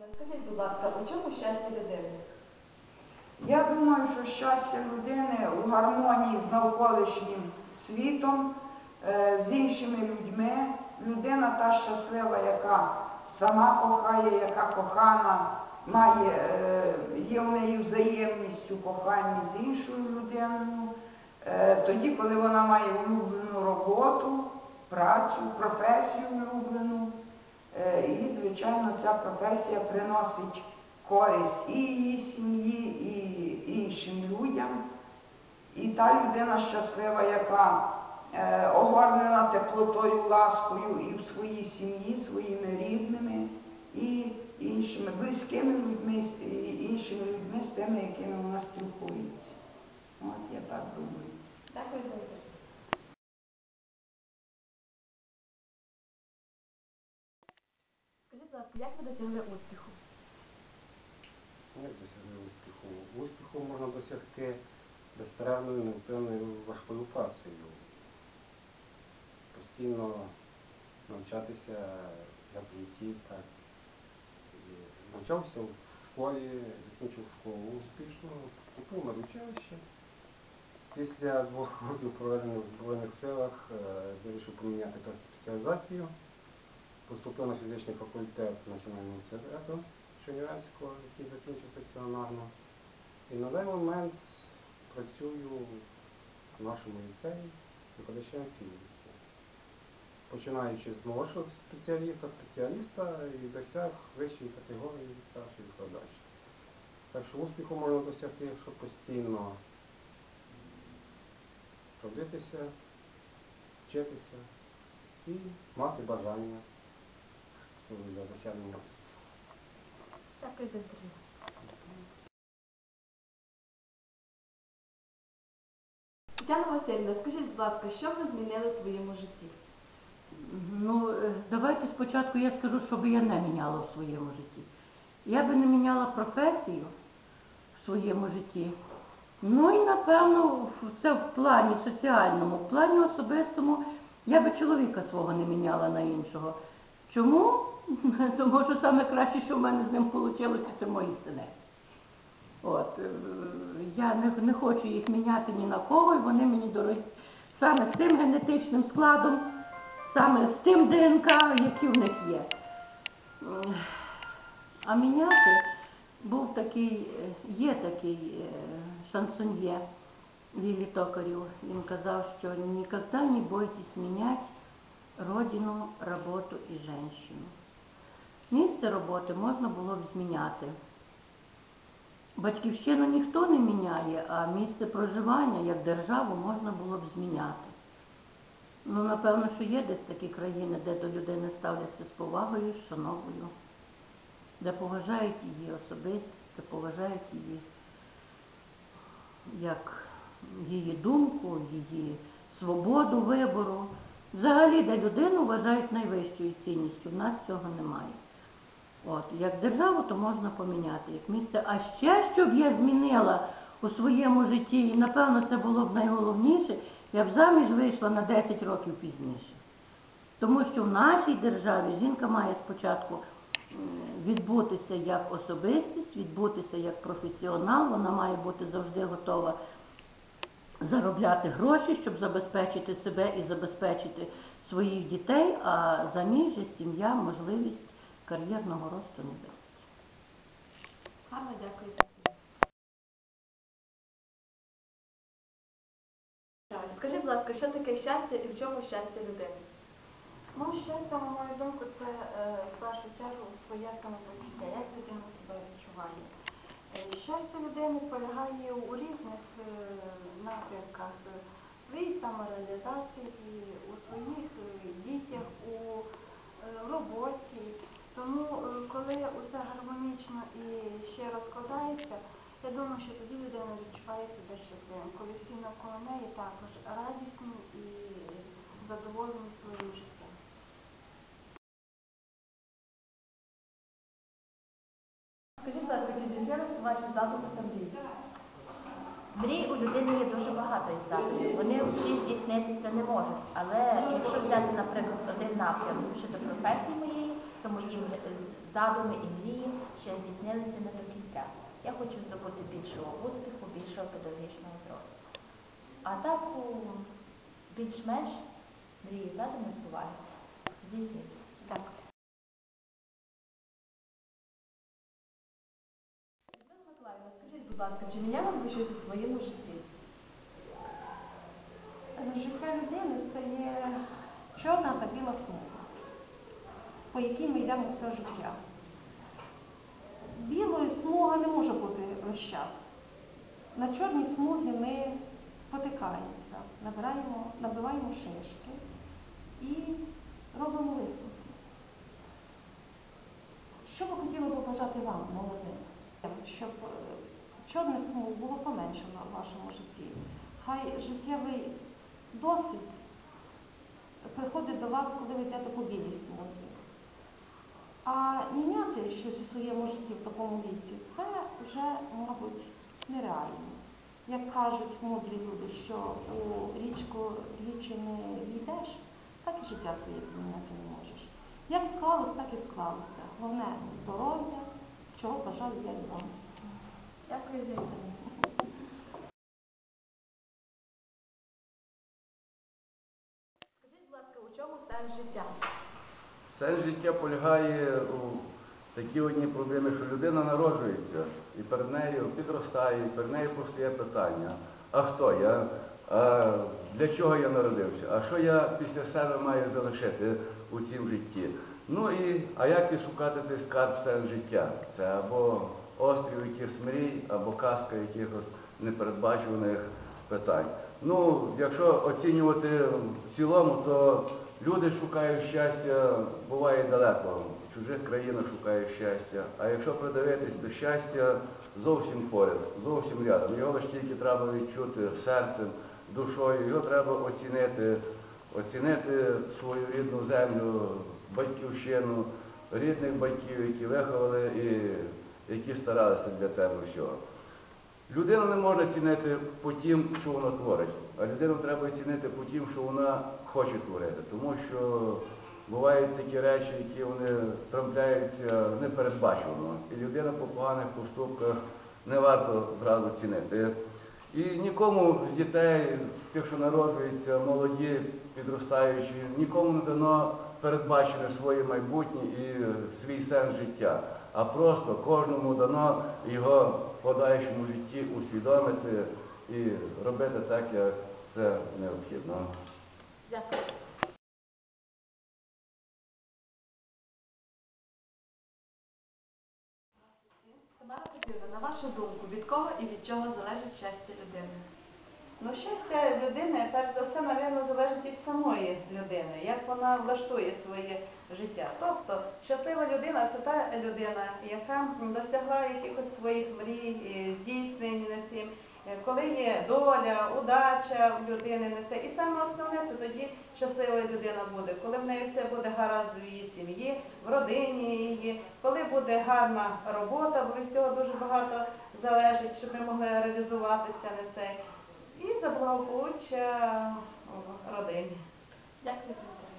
Скажіть, будь ласка, у чому щастя людини? Я думаю, що щастя людини у гармонії з навколишнім світом, е, з іншими людьми. Людина та щаслива, яка сама кохає, яка кохана, має, е, є в неї взаємність у коханні з іншою людиною. Е, Тоді, коли вона має улюблену роботу, працю, професію улюблену, і, звичайно, ця професія приносить користь і її сім'ї, і іншим людям. І та людина щаслива, яка е, огорнена теплотою, ласкою і в своїй сім'ї, своїми рідними, і іншими близькими людьми, і іншими людьми, з тими, якими вона спілкується. От я так думаю. Дякую за будь як ви досягли успіху? Як досягли успіху? Успіху можна досягти безперервною, невпинною важкою працею. Постійно навчатися як в житті, так. Навчався в школі, закінчив школу успішно, поступив на училище. Після двох років проведених в Збройних силах е, вирішив поміняти спеціалізацію. Поступив на фізичний факультет Національного університету Чернівецького, який закінчив стаціонарно. І на даний момент працюю в нашому ліцеї викладачем фізики. Починаючи з молодшого спеціаліста, спеціаліста і досяг вищої категорії старший викладач. Так що успіху можна досягти, якщо постійно трудитися, вчитися і мати бажання для досягнення успіху. Дякую за інтерв'ю. Тетяна Васильівна, скажіть, будь ласка, що ви змінили в своєму житті? Ну, е, давайте спочатку я скажу, що би я не міняла в своєму житті. Я би не міняла професію в своєму житті. Ну і напевно, це в плані соціальному, в плані особистому я би чоловіка свого не міняла на іншого. Чому? Тому що саме краще, що в мене з ним вийшло, це мої сини. От, е, я не, не хочу їх міняти ні на кого, і вони мені дорогі саме з тим генетичним складом, саме з тим ДНК, які в них є. А міняти був такий, е, є такий е, шансоньє Віллі Токарів. Він казав, що ніколи не бойтесь міняти родину, роботу і жінку. Місце роботи можна було б зміняти. Батьківщину ніхто не міняє, а місце проживання як державу можна було б зміняти. Ну, напевно, що є десь такі країни, де до людини ставляться з повагою, з шановою, де поважають її особистість, де поважають її як її думку, її свободу вибору. Взагалі, де людину вважають найвищою цінністю. В нас цього немає. От, як державу, то можна поміняти як місце. А ще, щоб я змінила у своєму житті, і напевно це було б найголовніше, я б заміж вийшла на 10 років пізніше. Тому що в нашій державі жінка має спочатку відбутися як особистість, відбутися як професіонал, вона має бути завжди готова заробляти гроші, щоб забезпечити себе і забезпечити своїх дітей, а заміжжя, сім'я, можливість кар'єрного росту не дасть. Гарно дякую за. Скажіть, будь ласка, що таке щастя і в чому щастя людини? Ну, щастя, на мою думку, це е, в першу чергу своє самопочуття, як людина себе відчуває. Е, Щастя людини полягає у різних е, напрямках е, своїй самореалізації, у своїх дітях, у роботі. Тому, коли усе гармонічно і щиро складається, я думаю, що тоді людина відчуває себе щасливим, коли всі навколо неї також радісні і задоволені своїм життям. Ваші задуми та мрії? Мрій у людини є дуже багато із задумів. Вони всі здійснитися не можуть. Але якщо взяти, наприклад, один напрям щодо професії моєї, то мої задуми і мрії ще здійснилися не до кінця. Я хочу здобути більшого успіху, більшого педагогічного зросту. А так у більш-менш мрії задуми збуваються. Здійснюються. Дякую. Ласка, чи міняли ви щось у своєму житті? Життя людини це є чорна та біла смуга, по якій ми йдемо все життя. Білої смуга не може бути весь час. На чорній смугі ми спотикаємося, набираємо, набиваємо шишки і робимо висновки. Що ви хотіли побажати вам, молодим, щоб е, чорних смуг було поменшено в вашому житті? Хай життєвий досвід приходить до вас, коли ви йдете по білій смузі. А міняти щось у своєму житті в такому віці, це вже, мабуть, нереально. Як кажуть мудрі люди, що у річку двічі не війдеш, так і життя своє поміняти не можеш. Як склалось, так і склалося. Головне здоров'я, чого бажаю я вам. Дякую за відповідь. Скажіть, будь ласка, у чому сенс життя? Сенс життя полягає у такій одній проблемі, що людина народжується і перед нею підростає, і перед нею постає питання, а хто я? А для чого я народився? А що я після себе маю залишити у цім житті? Ну і а як і шукати цей скарб сенс життя? Це або острів якихось мрій, або казка якихось непередбачуваних питань. Ну, якщо оцінювати в цілому, то люди шукають щастя, буває далеко, в чужих країнах шукають щастя. А якщо придивитись, то щастя зовсім поряд, зовсім рядом. Його лише тільки треба відчути серцем, душою, його треба оцінити, оцінити свою рідну землю, батьківщину, рідних батьків, які виховали і які старалися для тебе всього. Людину не можна цінити по тім, що вона творить, а людину треба цінити по тім, що вона хоче творити. Тому що бувають такі речі, які вони трапляються непередбачувано. І людина по поганих поступках не варто зразу цінити. І нікому з дітей, тих, що народжуються, молоді, підростаючі, нікому не дано передбачене своє майбутнє і свій сенс життя. А просто кожному дано його в подальшому житті усвідомити і робити так, як це необхідно. Дякую. На вашу думку, від кого і від чого залежить щастя людини? Ну, щастя людини, перш за все, напевно, залежить від самої людини, як вона влаштує своє життя. Тобто, щаслива людина це та людина, яка досягла якихось своїх мрій, здійснень на цим, коли є доля, удача в людини на це. І саме основне це тоді щаслива людина буде, коли в неї все буде гаразд в її сім'ї, в родині її, коли буде гарна робота, бо від цього дуже багато залежить, щоб ми могли реалізуватися на це. І за благополуччя родині. Дякую за.